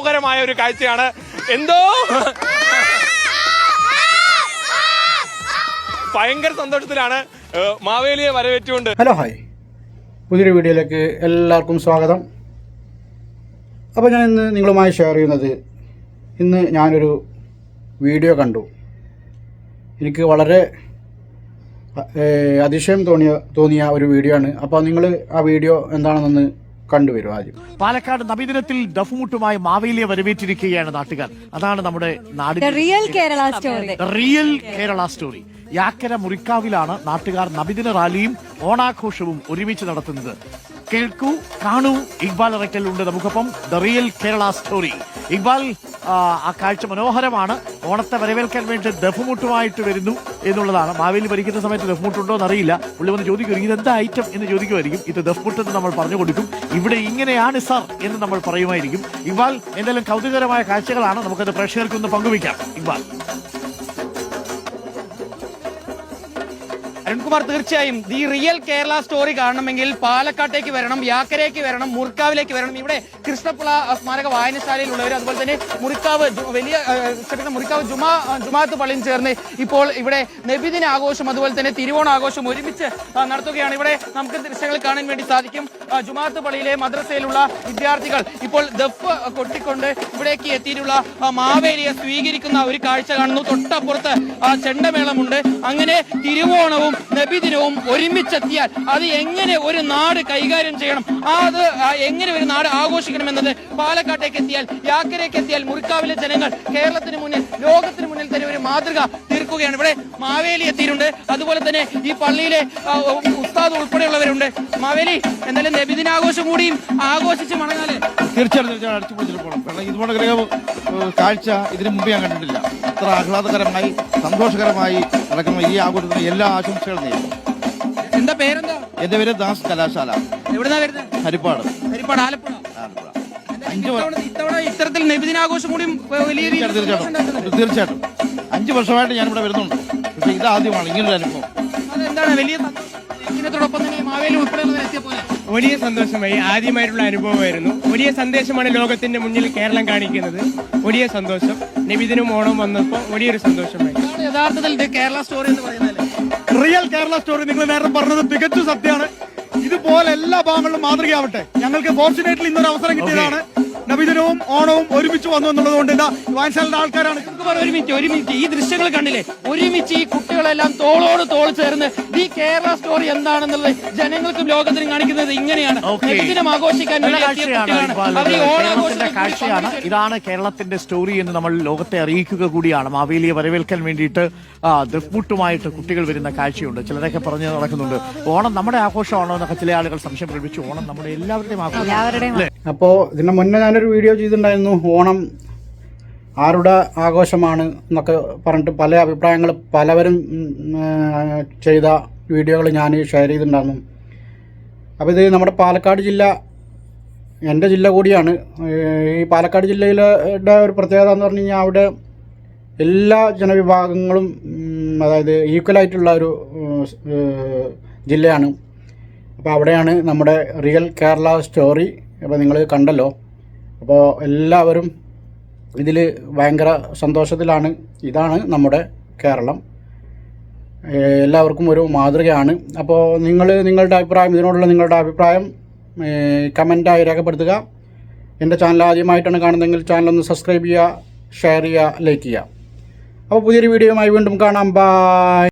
മനോഹരമായ ഒരു കാഴ്ചയാണ്. എന്തോ? ഭയങ്കര സന്തോഷത്തിലാണ്. മാവേലിയെ വരവേറ്റുകൊണ്ട്. Hello hi. പുതിയൊരു വീഡിയോയിലേക്ക് എല്ലാവർക്കും സ്വാഗതം. അപ്പോൾ ഞാൻ ഇന്ന് നിങ്ങളുമായി ഷെയർ ചെയ്യുന്നത് ഇന്ന് ഞാനൊരു വീഡിയോ കണ്ടു. എനിക്ക് വളരെ അതിശയം തോന്നിയ തോന്നിയ ഒരു വീഡിയോ ആണ്. അപ്പോൾ നിങ്ങൾ ആ വീഡിയോ എന്താണെന്നൊന്ന് കണ്ടുവരും ആദ്യം. പാലക്കാട് നബിദിനത്തിൽ ദഫുമുട്ടുമായി മാവേലിയെ വരവേറ്റിരിക്കുകയാണ് നാട്ടുകാർ. അതാണ് നമ്മുടെ നാടിന്റെ real Kerala story real Kerala story യാക്കര മുറിക്കാവിലാണ് നാട്ടുകാർ നബിദിന റാലിയും ഓണാഘോഷവും ഒരുമിച്ച് നടത്തുന്നത്. കേൾക്കൂ കാണൂ ഇക്ബാൽ ഇറക്കൽ ഉണ്ട് നമുക്കൊപ്പം. The real Kerala story Iqbal ആ, കാഴ്ച മനോഹരമാണ്. ഓണത്തെ വരവേൽക്കാൻ വേണ്ടി ദഫുമുട്ടുമായിട്ട് വരുന്നു എന്നുള്ളതാണ്. മാവേലി ഭരിക്കുന്ന സമയത്ത് ദഫ്മുട്ടുണ്ടോ എന്നറിയില്ല. പുള്ളി വന്ന് ചോദിക്കും ഇത് എന്താ ഐറ്റം എന്ന് ചോദിക്കുമായിരിക്കും. ഇത് ദഫ്മുട്ട് എന്ന് നമ്മൾ പറഞ്ഞു കൊടുക്കും. ഇവിടെ ഇങ്ങനെയാണ് സർ എന്ന് നമ്മൾ പറയുമായിരിക്കും. ഇക്ബാൽ എന്തായാലും കൗതുകകരമായ കാഴ്ചകളാണ്. നമുക്കത് പ്രേക്ഷകർക്ക് ഒന്ന് പങ്കുവയ്ക്കാം. ഇക്ബാൽ. അരുൺകുമാർ തീർച്ചയായും ദി റിയൽ കേരള സ്റ്റോറി കാണണമെങ്കിൽ പാലക്കാട്ടേക്ക് വരണം യാക്കരയ്ക്ക് വരണം മുറിക്കാവിലേക്ക് വരണം. ഇവിടെ കൃഷ്ണപിള്ള സ്മാരക വായനശാലയിലുള്ളവർ അതുപോലെ തന്നെ മുറിക്കാവ് വലിയ മുറിക്കാവ് ജുമാ ജുമാത്ത് പള്ളിയും ചേർന്ന് ഇപ്പോൾ ഇവിടെ നബിദിന ആഘോഷം അതുപോലെ തന്നെ തിരുവോണ ആഘോഷം ഒരുമിച്ച് നടത്തുകയാണ്. ഇവിടെ നമുക്ക് ദൃശ്യങ്ങൾ കാണാൻ വേണ്ടി സാധിക്കും? ജുമാത്ത് പള്ളിയിലെ മദ്രസയിലുള്ള വിദ്യാർത്ഥികൾ ഇപ്പോൾ ദഫ് കൊട്ടിക്കൊണ്ട് ഇവിടേക്ക് എത്തിയിട്ടുള്ള മാവേലിയെ സ്വീകരിക്കുന്ന ഒരു കാഴ്ച കാണുന്നു. തൊട്ടപ്പുറത്ത് ചെണ്ടമേളമുണ്ട്. അങ്ങനെ തിരുവോണവും നബിദിനവും ഒരുമിച്ചെത്തിയാൽ അത് എങ്ങനെ ഒരു നാട് കൈകാര്യം ചെയ്യണം? അത് എങ്ങനെ ഒരു നാട് ആഘോഷിക്കണമെന്നത്? പാലക്കാട്ടേക്ക് എത്തിയാൽ യാക്കരേക്ക് എത്തിയാൽ മുറിക്കാവിലെ ജനങ്ങൾ കേരളത്തിന് മുന്നിൽ ലോകത്തിന് മുന്നിൽ തന്നെ ഒരു മാതൃക തീർക്കുകയാണ്. ഇവിടെ മാവേലി എത്തിയിട്ടുണ്ട്. അതുപോലെ തന്നെ ഈ പള്ളിയിലെ ഉസ്താദ് ഉൾപ്പെടെയുള്ളവരുണ്ട്. മാവേലി എന്തായാലും നബിദിനാഘോഷം കൂടിയും ആഘോഷിച്ച് മടങ്ങാൽ തീർച്ചയായിട്ടും തീർച്ചയായിട്ടും. ഇതുപോലെ കാഴ്ച ഇതിനു മുമ്പ് ഞാൻ കണ്ടിട്ടില്ല. അത്ര ആഹ്ലാദകരമായി സന്തോഷകരമായി നടക്കുന്ന ഈ ആഘോഷത്തിന് എല്ലാ ആശംസകളും നേരുന്നു. എന്താ പേരെന്താ? എന്റെ പേര് ദാസ് കലാശാല. എവിടുന്നാ വരുന്നത് ഹരിപ്പാട്. ഹരിപ്പാട് ആലപ്പുഴ. ആലപ്പുഴ. അഞ്ച് വ- ഇത്തവണ ഇത്തവണ ഇത്തരത്തിൽ നബിദിനാഘോഷം കൂടി വലിയ രീതിയിൽ തീർച്ചയായിട്ടും. തീർച്ചയായിട്ടും. അഞ്ച് വർഷമായിട്ട് ഞാൻ ഇവിടെ വരുന്നുണ്ട്. പക്ഷേ ഇതാദ്യമാണ് ഇങ്ങനൊരു അനുഭവം. അതെന്താണ്? വലിയ സന്തോഷം. ഇതിനോടൊപ്പം തന്നെ മാവേലി ഉൾപ്പെടെയുള്ളവർ എത്തിയ പോലെ. വലിയ സന്തോഷമായി. ആദ്യമായിട്ടുള്ള അനുഭവമായിരുന്നു. വലിയ സന്ദേശമാണ് ലോകത്തിന്റെ മുന്നിൽ കേരളം കാണിക്കുന്നത്. വലിയ സന്തോഷം. നബിദിനും ഓണം വന്നപ്പോൾ വലിയൊരു സന്തോഷമായി. യഥാർത്ഥത്തിൽ ഇത് കേരള സ്റ്റോറി എന്ന് പറയുന്നത് റിയൽ കേരള സ്റ്റോറി നിങ്ങൾ നേരത്തെ പറഞ്ഞത് തികച്ചു സത്യമാണ്. ഇതുപോലെ എല്ലാ ഭാഗങ്ങളിലും മാതൃകയാവട്ടെ. ഞങ്ങൾക്ക് ഫോർച്ചുനേറ്റ്ലി ഇന്നൊരു അവസരം കിട്ടിയതാണ്. നബിദിനവും ഓണവും ഒരുമിച്ച് വന്നു എന്നുള്ളത് കൊണ്ട് ഇതാ വായനശാലയുടെ ആൾക്കാരാണ്. ഒരുമിച്ച് ഒരു മിനിറ്റ് ഒരു മിനിറ്റ് ഈ ദൃശ്യങ്ങൾ കണ്ടില്ലേ? ഒരുമിച്ച് ഈ കുട്ടികളെല്ലാം തോളോട് തോൾ ചേർന്ന് ഈ കേരള സ്റ്റോറി എന്താണെന്നുള്ളത് ജനങ്ങൾക്കും ലോകത്തിനും കാണിക്കുന്നത് ഇങ്ങനെയാണ്. നബിദിനം ആഘോഷിക്കാൻ കാഴ്ചയാണ് ഇതാണ് കേരളത്തിന്റെ സ്റ്റോറി എന്ന് നമ്മൾ ലോകത്തെ അറിയിക്കുക കൂടിയാണ്. മാവേലിയെ വരവേൽക്കാൻ വേണ്ടിയിട്ട് ആ കുട്ടികൾ വരുന്ന കാഴ്ചയുണ്ട്. ചിലരൊക്കെ പറഞ്ഞു നടക്കുന്നുണ്ട്. ഓണം നമ്മുടെ ആഘോഷമാണോ എന്നൊക്കെ ചില ആളുകൾ സംശയം പ്രകടിപ്പിച്ചു. ഓണം നമ്മുടെ എല്ലാവരുടെയും ആഘോഷം എല്ലാവരുടെയും അപ്പോൾ ഇതിന് മുന്നേ ഞാനൊരു വീഡിയോ ചെയ്തിട്ടുണ്ടായിരുന്നു ഓണം ആരുടെ ആഘോഷമാണ് എന്നൊക്കെ പറഞ്ഞിട്ട് പല അഭിപ്രായങ്ങൾ പലവരും ചെയ്ത വീഡിയോകൾ ഞാൻ ഷെയർ ചെയ്തിട്ടുണ്ടായിരുന്നു. അപ്പോൾ ഇത് നമ്മുടെ പാലക്കാട് ജില്ല എന്റെ ജില്ല കൂടിയാണ്. ഈ പാലക്കാട് ജില്ലയിലെ ഒരു പ്രത്യേകത എന്ന് പറഞ്ഞു കഴിഞ്ഞാൽ അവിടെ എല്ലാ ജനവിഭാഗങ്ങളും അതായത് ഈക്വലായിട്ടുള്ള ഒരു ജില്ലയാണ്. അപ്പോൾ അവിടെയാണ് നമ്മുടെ റിയൽ കേരള സ്റ്റോറി അപ്പോൾ നിങ്ങൾ കണ്ടല്ലോ. അപ്പോൾ എല്ലാവരും ഇതിൽ ഭയങ്കര സന്തോഷത്തിലാണ്. ഇതാണ് നമ്മുടെ കേരളം. എല്ലാവർക്കും ഒരു മാതൃകയാണ്. അപ്പോൾ നിങ്ങൾ നിങ്ങളുടെ അഭിപ്രായം ഇതിനോടുള്ള നിങ്ങളുടെ അഭിപ്രായം കമന്റായി രേഖപ്പെടുത്തുക. എന്റെ ചാനൽ ആദ്യമായിട്ടാണ് കാണുന്നതെങ്കിൽ ചാനൽ ഒന്ന് സബ്സ്ക്രൈബ് ചെയ്യുക ഷെയർ ചെയ്യുക ലൈക്ക് ചെയ്യുക. അപ്പോൾ പുതിയൊരു വീഡിയോയുമായി വീണ്ടും കാണാം. ബൈ.